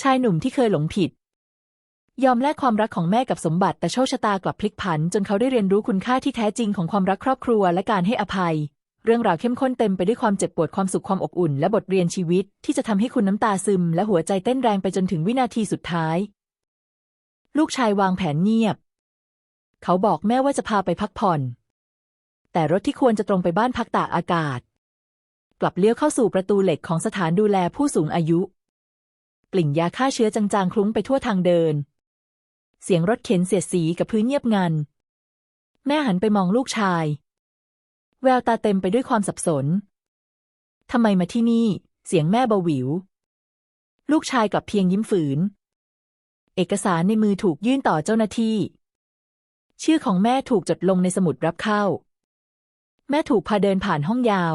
ชายหนุ่มที่เคยหลงผิด ยอมแลกความรักของแม่กับสมบัติแต่โชคชะตากลับพลิกผัน จนเขาได้เรียนรู้คุณค่าที่แท้จริงของความรักครอบครัวและการให้อภัย เรื่องราวเข้มข้นเต็มไปด้วยความเจ็บปวดความสุขความอบอุ่น และบทเรียนชีวิต ที่จะทำให้คุณน้ำตาซึม และหัวใจเต้นแรงไปจนถึงวินาทีสุดท้าย ลูกชายวางแผนเงียบ เขาบอกแม่ว่าจะพาไปพักผ่อน แต่รถที่ควรจะตรงไปบ้านพักตากอากาศ กลับเลี้ยวเข้าสู่ประตูเหล็กของสถานดูแลผู้สูงอายุ กลิ่นยาฆ่าเชื้อจางๆคลุ้งไปทั่วทางเดิน เสียงรถเข็นเสียดสีกับพื้นเงียบงัน แม่หันไปมองลูกชาย แววตาเต็มไปด้วยความสับสน ทำไมมาที่นี่ เสียงแม่เบาหวิว ลูกชายกลับเพียงยิ้มฝืน เอกสารในมือถูกยื่นต่อเจ้าหน้าที่ ชื่อของแม่ถูกจดลงในสมุดรับเข้า แม่ถูกพาเดินผ่านห้องยาว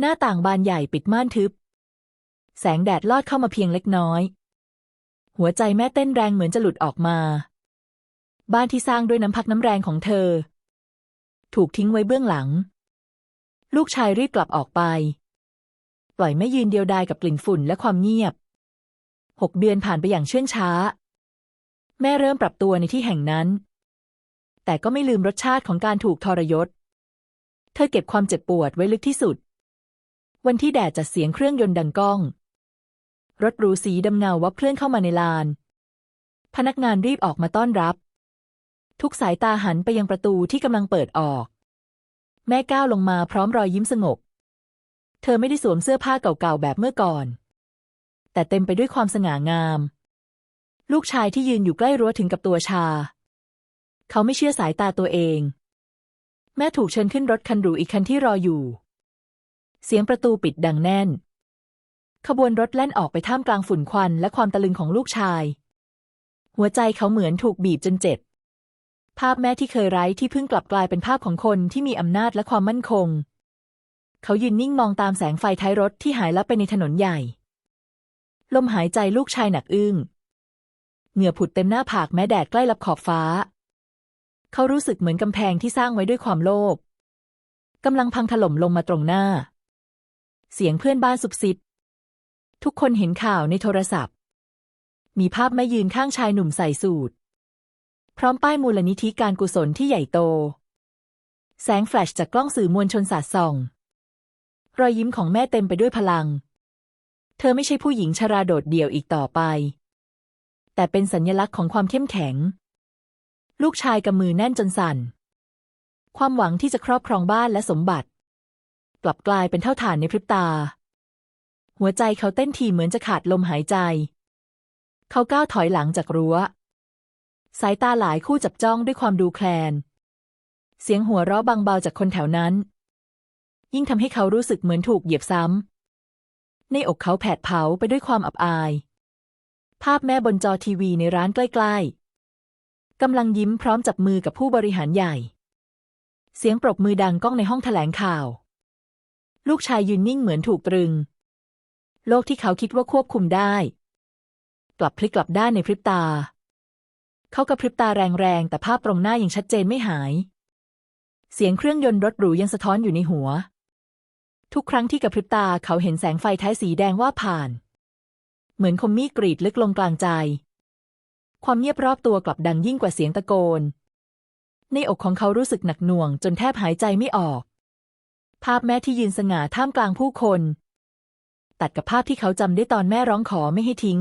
หน้าต่างบานใหญ่ปิดม่านทึบ แสงแดดลอดเข้ามาเพียงเล็กน้อย หัวใจแม่เต้นแรงเหมือนจะหลุดออกมา บ้านที่สร้างด้วยน้ำพักน้ำแรงของเธอ ถูกทิ้งไว้เบื้องหลัง ลูกชายรีบกลับออกไป ปล่อยแม่ยืนเดียวดายกับกลิ่นฝุ่นและความเงียบหกเดือนผ่านไปอย่างเชื่องช้า แม่เริ่มปรับตัวในที่แห่งนั้น แต่ก็ไม่ลืมรสชาติของการถูกทรยศ เธอเก็บความเจ็บปวดไว้ลึกที่สุด วันที่แดดจัดเสียงเครื่องยนต์ดังก้อง รถหรูสีดำเงาวับเคลื่อนเข้ามาในลาน พนักงานรีบออกมาต้อนรับ ทุกสายตาหันไปยังประตูที่กำลังเปิดออก แม่ก้าวลงมาพร้อมรอยยิ้มสงบ เธอไม่ได้สวมเสื้อผ้าเก่าๆแบบเมื่อก่อน แต่เต็มไปด้วยความสง่างาม ลูกชายที่ยืนอยู่ใกล้รั้วถึงกับตัวชา เขาไม่เชื่อสายตาตัวเอง แม่ถูกเชิญขึ้นรถคันหรูอีกคันที่รออยู่ เสียงประตูปิดดังแน่น ขบวนรถแล่นออกไปท่ามกลางฝุ่นควันและความตะลึงของลูกชาย หัวใจเขาเหมือนถูกบีบจนเจ็บ ภาพแม่ที่เคยไร้ที่เพิ่งกลับกลายเป็นภาพของคนที่มีอำนาจและความมั่นคง เขายืนนิ่งมองตามแสงไฟท้ายรถที่หายลับไปในถนนใหญ่ ลมหายใจลูกชายหนักอึ้ง เหงื่อผุดเต็มหน้าผากแม้แดดใกล้ลับขอบฟ้า เขารู้สึกเหมือนกำแพงที่สร้างไว้ด้วยความโลภกำลังพังถล่มลงมาตรงหน้า เสียงเพื่อนบ้านสุบซิบ ทุกคนเห็นข่าวในโทรศัพท์ มีภาพแม่ยืนข้างชายหนุ่มใส่สูทพร้อมป้ายมูลนิธิการกุศลที่ใหญ่โต แสงแฟลชจากกล้องสื่อมวลชนสาดส่อง รอยยิ้มของแม่เต็มไปด้วยพลัง เธอไม่ใช่ผู้หญิงชราโดดเดี่ยวอีกต่อไป แต่เป็นสัญลักษณ์ของความเข้มแข็ง ลูกชายกำมือแน่นจนสั่น ความหวังที่จะครอบครองบ้านและสมบัติ กลับกลายเป็นเท่าฐานในพริบตา หัวใจเขาเต้นทีเหมือนจะขาดลมหายใจ เขาก้าวถอยหลังจากรั้ว สายตาหลายคู่จับจ้องด้วยความดูแคลน เสียงหัวเราะบางเบาจากคนแถวนั้น ยิ่งทำให้เขารู้สึกเหมือนถูกเหยียบซ้ำ ในอกเขาแผดเผาไปด้วยความอับอาย ภาพแม่บนจอทีวีในร้านใกล้ๆกำลังยิ้มพร้อมจับมือกับผู้บริหารใหญ่ เสียงปรบมือดังก้องในห้องแถลงข่าว ลูกชายยืนนิ่งเหมือนถูกตรึง โลกที่เขาคิดว่าควบคุมได้ กลับพลิกกลับด้านในพริบตา เขากระพริบตาแรงๆ แต่ภาพตรงหน้ายังชัดเจนไม่หาย เสียงเครื่องยนต์รถหรูยังสะท้อนอยู่ในหัว ทุกครั้งที่กระพริบตาเขาเห็นแสงไฟท้ายสีแดงว่าผ่าน เหมือนคมมีดกรีดลึกลงกลางใจ ความเงียบรอบตัวกลับดังยิ่งกว่าเสียงตะโกน ในอกของเขารู้สึกหนักหน่วง จนแทบหายใจไม่ออก ภาพแม่ที่ยืนสง่าท่ามกลางผู้คน ตัดกับภาพที่เขาจำได้ตอนแม่ร้องขอไม่ให้ทิ้ง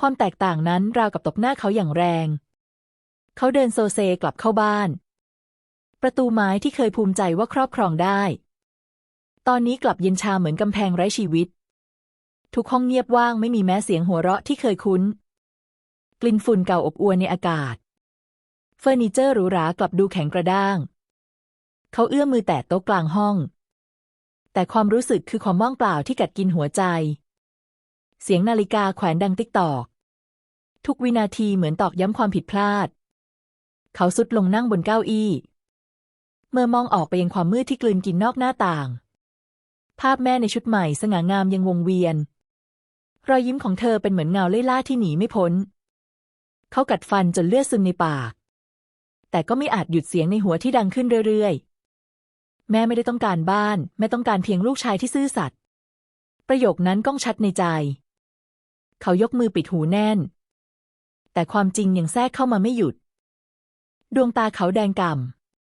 ความแตกต่างนั้นราวกับตบหน้าเขาอย่างแรง เขาเดินโซเซกลับเข้าบ้าน ประตูไม้ที่เคยภูมิใจว่าครอบครองได้ ตอนนี้กลับเย็นชาเหมือนกำแพงไร้ชีวิต ทุกห้องเงียบว่างไม่มีแม้เสียงหัวเราะที่เคยคุ้น กลิ่นฝุ่นเก่าอบอวนในอากาศ เฟอร์นิเจอร์หรูหรากลับดูแข็งกระด้าง เขาเอื้อมมือแตะโต๊ะกลางห้อง แต่ความรู้สึกคือความว่างเปล่าที่กัดกินหัวใจ เสียงนาฬิกาแขวนดังติ๊กตอก ทุกวินาทีเหมือนตอกย้ำความผิดพลาด เขาสุดลงนั่งบนเก้าอี้ เมื่อมองออกไปยังความมืดที่กลืนกินนอกหน้าต่าง ภาพแม่ในชุดใหม่สง่างามยังวงเวียน รอยยิ้มของเธอเป็นเหมือนเงาเล่ล่าที่หนีไม่พ้น เขากัดฟันจนเลือดซึมในปาก แต่ก็ไม่อาจหยุดเสียงในหัวที่ดังขึ้นเรื่อยๆ แม่ไม่ได้ต้องการบ้าน แม่ต้องการเพียงลูกชายที่ซื่อสัตย์ประโยคนั้นก้องชัดในใจ เขายกมือปิดหูแน่น แต่ความจริงยังแทรกเข้ามาไม่หยุด ดวงตาเขาแดงก่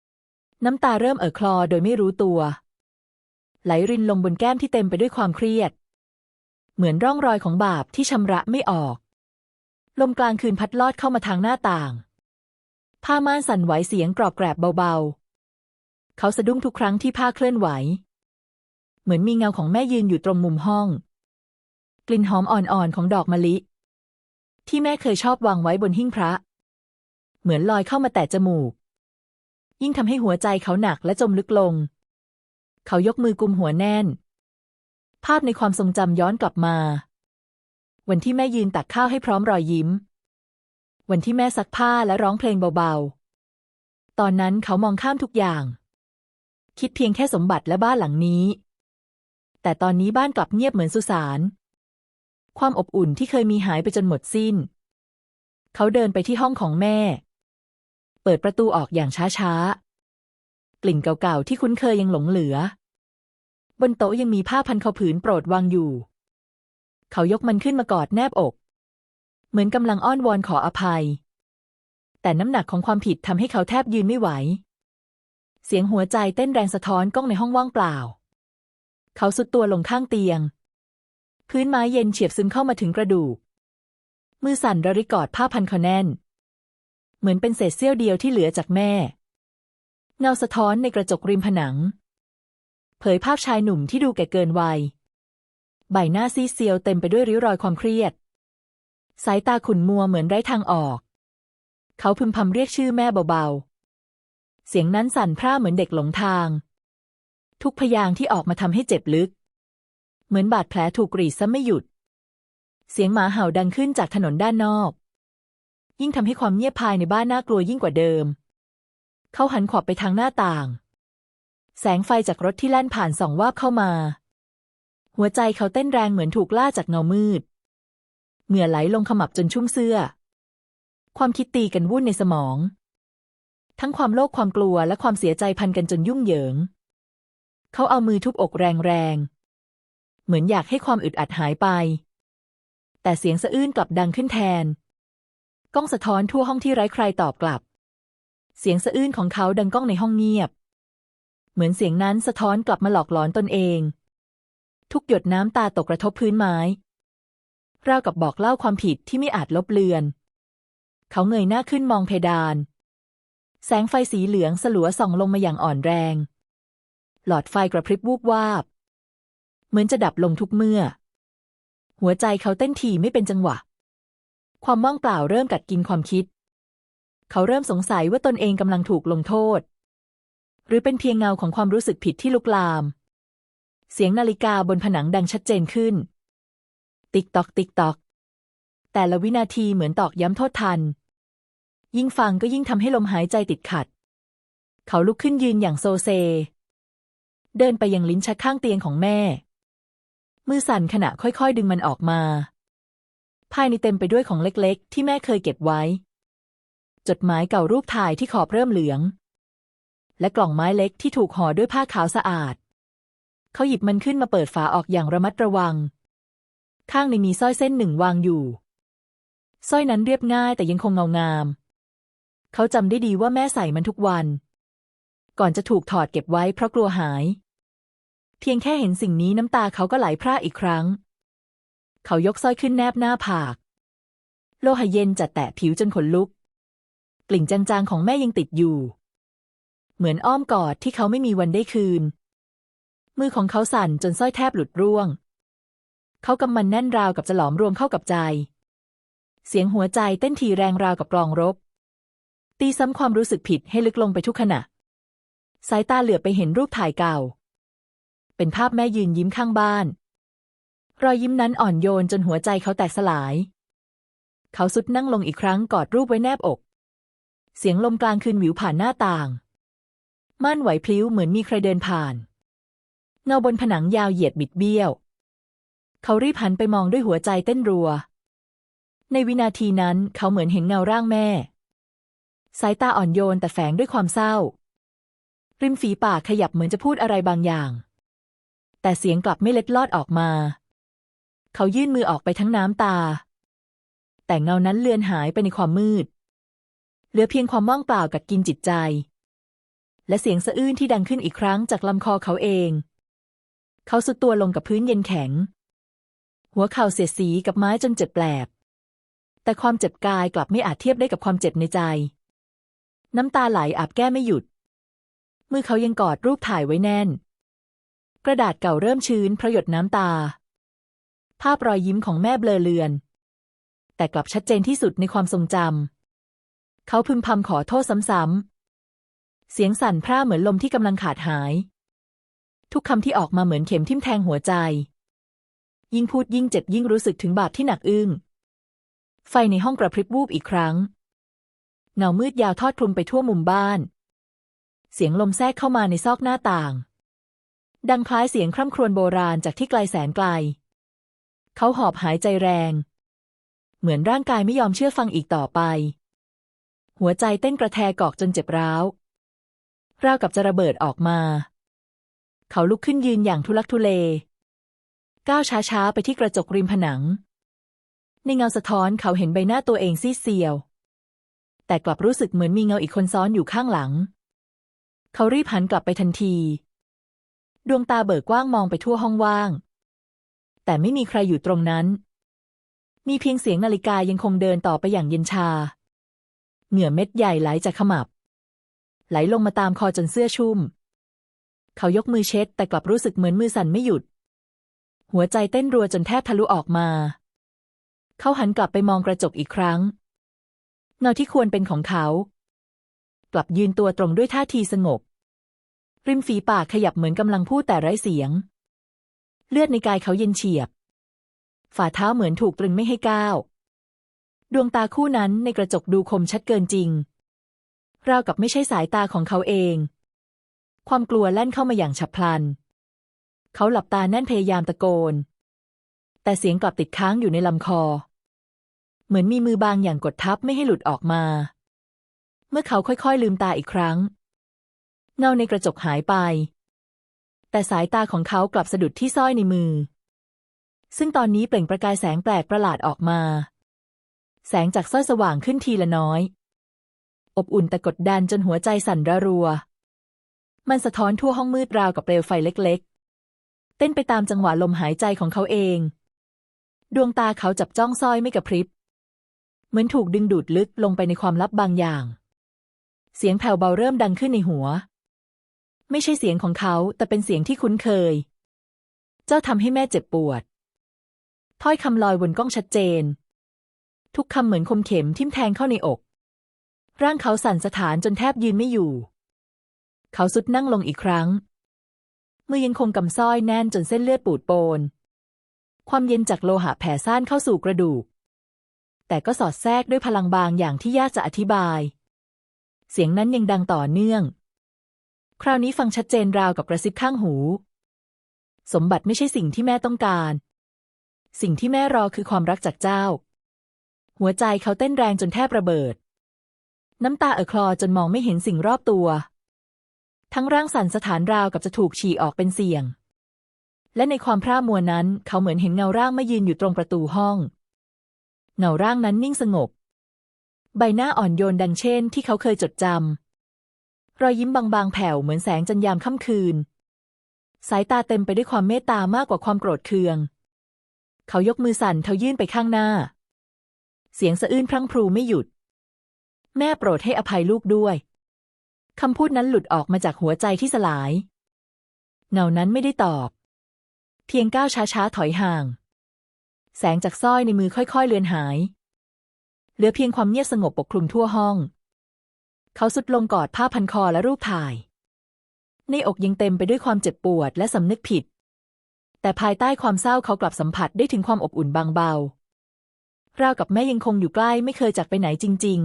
ำน้ำตาเริ่มเอ่อคลอโดยไม่รู้ตัว ไหลรินลงบนแก้มที่เต็มไปด้วยความเครียด เหมือนร่องรอยของบาปที่ชำระไม่ออก ลมกลางคืนพัดลอดเข้ามาทางหน้าต่าง ผ้าม่านสั่นไหวเสียงกรอบแกรบเบาๆ เขาสะดุ้งทุกครั้งที่ผ้าเคลื่อนไหว เหมือนมีเงาของแม่ยืนอยู่ตรงมุมห้อง กลิ่นหอมอ่อนๆของดอกมะลิ ที่แม่เคยชอบวางไว้บนหิ้งพระ เหมือนลอยเข้ามาแตะจมูก ยิ่งทำให้หัวใจเขาหนักและจมลึกลง เขายกมือกุมหัวแน่น ภาพในความทรงจำย้อนกลับมา วันที่แม่ยืนตักข้าวให้พร้อมรอยยิ้ม วันที่แม่ซักผ้าและร้องเพลงเบาๆ ตอนนั้นเขามองข้ามทุกอย่าง คิดเพียงแค่สมบัติและบ้านหลังนี้ แต่ตอนนี้บ้านกลับเงียบเหมือนสุสาน ความอบอุ่นที่เคยมีหายไปจนหมดสิ้น เขาเดินไปที่ห้องของแม่ เปิดประตูออกอย่างช้าๆ กลิ่นเก่าๆที่คุ้นเคยยังหลงเหลือ บนโต๊ะยังมีผ้าพันคอผืนโปรดวางอยู่ เขายกมันขึ้นมากอดแนบอก เหมือนกำลังอ้อนวอนขออภัย แต่น้ำหนักของความผิดทำให้เขาแทบยืนไม่ไหว เสียงหัวใจเต้นแรงสะท้อนก้องในห้องว่างเปล่า เขาสุดตัวลงข้างเตียง พื้นไม้เย็นเฉียบซึมเข้ามาถึงกระดูก มือสั่นระริกอดผ้าพันคอแน่น เหมือนเป็นเศษเสี้ยวเดียวที่เหลือจากแม่ เงาสะท้อนในกระจกริมผนัง เผยภาพชายหนุ่มที่ดูแก่เกินวัย ใบหน้าซีเซียวเต็มไปด้วยริ้วรอยความเครียด สายตาขุ่นมัวเหมือนไร้ทางออก เขาพึมพำเรียกชื่อแม่เบาๆ เสียงนั้นสั่นพร่าเหมือนเด็กหลงทาง ทุกพยางที่ออกมาทำให้เจ็บลึก เหมือนบาดแผลถูกกรีดซะไม่หยุด เสียงหมาเห่าดังขึ้นจากถนนด้านนอก ยิ่งทำให้ความเงียบภายในบ้านน่ากลัวยิ่งกว่าเดิม เขาหันขวับไปทางหน้าต่าง แสงไฟจากรถที่แล่นผ่านส่องวาบเข้ามา หัวใจเขาเต้นแรงเหมือนถูกล่าจากเงามืด เหงื่อไหลลงขมับจนชุ่มเสื้อ ความคิดตีกันวุ่นในสมอง ทั้งความโลภความกลัวและความเสียใจพันกันจนยุ่งเหยิง เขาเอามือทุบอกแรงๆ เหมือนอยากให้ความอึดอัดหายไป แต่เสียงสะอื้นกลับดังขึ้นแทน ก้องสะท้อนทั่วห้องที่ไร้ใครตอบกลับ เสียงสะอื้นของเขาดังก้องในห้องเงียบ เหมือนเสียงนั้นสะท้อนกลับมาหลอกหลอนตนเอง ทุกหยดน้ำตาตกกระทบพื้นไม้ราวกับบอกเล่าความผิดที่ไม่อาจลบเลือน เขาเงยหน้าขึ้นมองเพดาน แสงไฟสีเหลืองสลัวส่องลงมาอย่างอ่อนแรง หลอดไฟกระพริบวูบวาบ เหมือนจะดับลงทุกเมื่อ หัวใจเขาเต้นถี่ไม่เป็นจังหวะ ความว่างเปล่าเริ่มกัดกินความคิด เขาเริ่มสงสัยว่าตนเองกำลังถูกลงโทษ หรือเป็นเพียงเงาของความรู้สึกผิดที่ลุกลาม เสียงนาฬิกาบนผนังดังชัดเจนขึ้น ติ๊กตอก ติ๊กตอก แต่ละวินาทีเหมือนตอกย้ำโทษทัน ยิ่งฟังก็ยิ่งทำให้ลมหายใจติดขัด เขาลุกขึ้นยืนอย่างโซเซ เดินไปยังลิ้นชักข้างเตียงของแม่ มือสั่นขณะค่อยๆ ดึงมันออกมา ภายในเต็มไปด้วยของเล็กๆ ที่แม่เคยเก็บไว้ จดหมายเก่ารูปถ่ายที่ขอบเริ่มเหลือง และกล่องไม้เล็กที่ถูกห่อด้วยผ้าขาวสะอาด เขาหยิบมันขึ้นมาเปิดฝาออกอย่างระมัดระวัง ข้างในมีสร้อยเส้นหนึ่งวางอยู่สร้อยนั้นเรียบง่ายแต่ยังคงเงางาม เขาจำได้ดีว่าแม่ใส่มันทุกวัน ก่อนจะถูกถอดเก็บไว้เพราะกลัวหาย เพียงแค่เห็นสิ่งนี้น้ำตาเขาก็ไหลพร่าอีกครั้ง เขายกสร้อยขึ้นแนบหน้าผาก โลหะเย็นจัดแตะผิวจนขนลุก กลิ่นจางๆของแม่ยังติดอยู่ เหมือนอ้อมกอดที่เขาไม่มีวันได้คืน มือของเขาสั่นจนสร้อยแทบหลุดร่วง เขากำมันแน่นราวกับจะหลอมรวมเข้ากับใจ เสียงหัวใจเต้นทีแรงราวกับกลองรบ ตีซ้ำความรู้สึกผิดให้ลึกลงไปทุกขณะ สายตาเหลือบไปเห็นรูปถ่ายเก่า เป็นภาพแม่ยืนยิ้มข้างบ้าน รอยยิ้มนั้นอ่อนโยนจนหัวใจเขาแตกสลาย เขาสุดนั่งลงอีกครั้งกอดรูปไว้แนบอก เสียงลมกลางคืนหวิวผ่านหน้าต่าง ม่านไหวพลิ้วเหมือนมีใครเดินผ่าน เงาบนผนังยาวเหยียดบิดเบี้ยว เขารีบหันไปมองด้วยหัวใจเต้นรัว ในวินาทีนั้นเขาเหมือนเห็นเงาร่างแม่ สายตาอ่อนโยนแต่แฝงด้วยความเศร้า ริมฝีปากขยับเหมือนจะพูดอะไรบางอย่าง แต่เสียงกลับไม่เล็ดลอดออกมา เขายื่นมือออกไปทั้งน้ำตา แต่เงานั้นเลือนหายไปในความมืด เหลือเพียงความว่างเปล่ากัดกินจิตใจ และเสียงสะอื้นที่ดังขึ้นอีกครั้งจากลำคอเขาเอง เขาสุดตัวลงกับพื้นเย็นแข็ง หัวเข่าเสียดสีกับไม้จนเจ็บแปลบแต่ความเจ็บกายกลับไม่อาจเทียบได้กับความเจ็บในใจ น้ำตาไหลอาบแก้ไม่หยุด มือเขายังกอดรูปถ่ายไว้แน่น กระดาษเก่าเริ่มชื้นเพราะหยดน้ำตา ภาพรอยยิ้มของแม่เบลอเลือน แต่กลับชัดเจนที่สุดในความทรงจำ เขาพึมพำขอโทษซ้ำๆ เสียงสั่นพร่าเหมือนลมที่กำลังขาดหาย ทุกคำที่ออกมาเหมือนเข็มทิ่มแทงหัวใจ ยิ่งพูดยิ่งเจ็บยิ่งรู้สึกถึงบาปที่หนักอึ้ง ไฟในห้องกระพริบวูบอีกครั้ง เงามืดยาวทอดคลุมไปทั่วมุมบ้าน เสียงลมแทรกเข้ามาในซอกหน้าต่าง ดังคล้ายเสียงคร่ำครวญโบราณจากที่ไกลแสนไกล เขาหอบหายใจแรง เหมือนร่างกายไม่ยอมเชื่อฟังอีกต่อไป หัวใจเต้นกระแทกกอกจนเจ็บร้าวราวกับจะระเบิดออกมา เขาลุกขึ้นยืนอย่างทุลักทุเล ก้าวช้าๆ ไปที่กระจกริมผนัง ในเงาสะท้อนเขาเห็นใบหน้าตัวเองซีดเซียว แต่กลับรู้สึกเหมือนมีเงาอีกคนซ้อนอยู่ข้างหลัง เขารีบหันกลับไปทันที ดวงตาเบิกกว้างมองไปทั่วห้องว่าง แต่ไม่มีใครอยู่ตรงนั้น มีเพียงเสียงนาฬิกายังคงเดินต่อไปอย่างเย็นชา เหงื่อเม็ดใหญ่ไหลจากขมับ ไหลลงมาตามคอจนเสื้อชุ่ม เขายกมือเช็ด แต่กลับรู้สึกเหมือนมือสั่นไม่หยุด หัวใจเต้นรัวจนแทบทะลุออกมา เขาหันกลับไปมองกระจกอีกครั้ง เงาที่ควรเป็นของเขา กลับยืนตัวตรงด้วยท่าทีสงบ ริมฝีปากขยับเหมือนกำลังพูดแต่ไร้เสียง เลือดในกายเขาเย็นเฉียบ ฝ่าเท้าเหมือนถูกตรึงไม่ให้ก้าว ดวงตาคู่นั้นในกระจกดูคมชัดเกินจริง ราวกับไม่ใช่สายตาของเขาเอง ความกลัวแล่นเข้ามาอย่างฉับพลัน เขาหลับตาแน่นพยายามตะโกน แต่เสียงกลับติดค้างอยู่ในลำคอ เหมือนมีมือบางอย่างกดทับไม่ให้หลุดออกมา เมื่อเขาค่อยๆลืมตาอีกครั้ง เงาในกระจกหายไป แต่สายตาของเขากลับสะดุดที่สร้อยในมือ ซึ่งตอนนี้เปล่งประกายแสงแปลกประหลาดออกมา แสงจากสร้อยสว่างขึ้นทีละน้อย อบอุ่นแต่กดดันจนหัวใจสั่นระรัว มันสะท้อนทั่วห้องมืดราวกับเปลวไฟเล็กๆเต้นไปตามจังหวะลมหายใจของเขาเอง ดวงตาเขาจับจ้องสร้อยไม่กระพริบ เหมือนถูกดึงดูดลึกลงไปในความลับบางอย่าง เสียงแผ่วเบาเริ่มดังขึ้นในหัว ไม่ใช่เสียงของเขาแต่เป็นเสียงที่คุ้นเคย เจ้าทำให้แม่เจ็บปวด ถ้อยคำลอยบนกล้องชัดเจน ทุกคำเหมือนคมเข็มทิ่มแทงเข้าในอก ร่างเขาสั่นสะท้านจนแทบยืนไม่อยู่ เขาสุดนั่งลงอีกครั้ง มือยังคงกำสร้อยแน่นจนเส้นเลือดปูดโปนความเย็นจากโลหะแผ่ซ่านเข้าสู่กระดูก แต่ก็สอดแทรกด้วยพลังบางอย่างที่ยากจะอธิบาย เสียงนั้นยังดังต่อเนื่อง คราวนี้ฟังชัดเจนราวกับกระซิบข้างหู สมบัติไม่ใช่สิ่งที่แม่ต้องการ สิ่งที่แม่รอคือความรักจากเจ้า หัวใจเขาเต้นแรงจนแทบระเบิด น้ำตาเอ่อคลอจนมองไม่เห็นสิ่งรอบตัว ทั้งร่างสั่นสถานราวกับจะถูกฉี่ออกเป็นเสียง และในความพร่ามัวนั้น เขาเหมือนเห็นเงาร่างมายืนอยู่ตรงประตูห้อง เงาร่างนั้นนิ่งสงบ ใบหน้าอ่อนโยนดังเช่นที่เขาเคยจดจำรอยยิ้มบางๆแผ่วเหมือนแสงจันยามค่ำคืน สายตาเต็มไปด้วยความเมตตามากกว่าความโกรธเคือง เขายกมือสั่นเทายื่นไปข้างหน้า เสียงสะอื้นพรั่งพรูไม่หยุด แม่โปรดให้อภัยลูกด้วยคำพูดนั้นหลุดออกมาจากหัวใจที่สลาย เงานั้นไม่ได้ตอบ เพียงก้าวช้าๆถอยห่าง แสงจากสร้อยในมือค่อยๆ เลือนหาย เหลือเพียงความเงียบสงบปกคลุมทั่วห้อง เขาสุดลงกอดผ้าพันคอและรูปถ่าย ในอกยังเต็มไปด้วยความเจ็บปวดและสำนึกผิด แต่ภายใต้ความเศร้าเขากลับสัมผัสได้ถึงความอบอุ่นบางเบาราวกับแม่ยังคงอยู่ใกล้ไม่เคยจากไปไหนจริง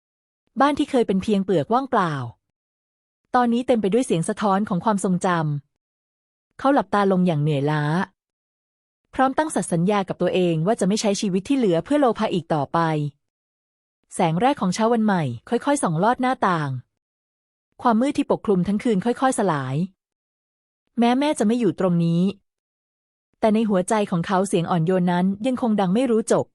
ๆ บ้านที่เคยเป็นเพียงเปลือกว่างเปล่า ตอนนี้เต็มไปด้วยเสียงสะท้อนของความทรงจำเขาหลับตาลงอย่างเหนื่อยล้า พร้อมตั้งสัตย์สัญญากับตัวเองว่าจะไม่ใช้ชีวิตที่เหลือเพื่อโลภะอีกต่อไป แสงแรกของเช้าวันใหม่ ค่อยๆส่องลอดหน้าต่าง ความมืดที่ปกคลุมทั้งคืนค่อย ๆ สลาย แม้แม่จะไม่อยู่ตรงนี้ แต่ในหัวใจของเขาเสียงอ่อนโยนนั้นยังคงดังไม่รู้จบ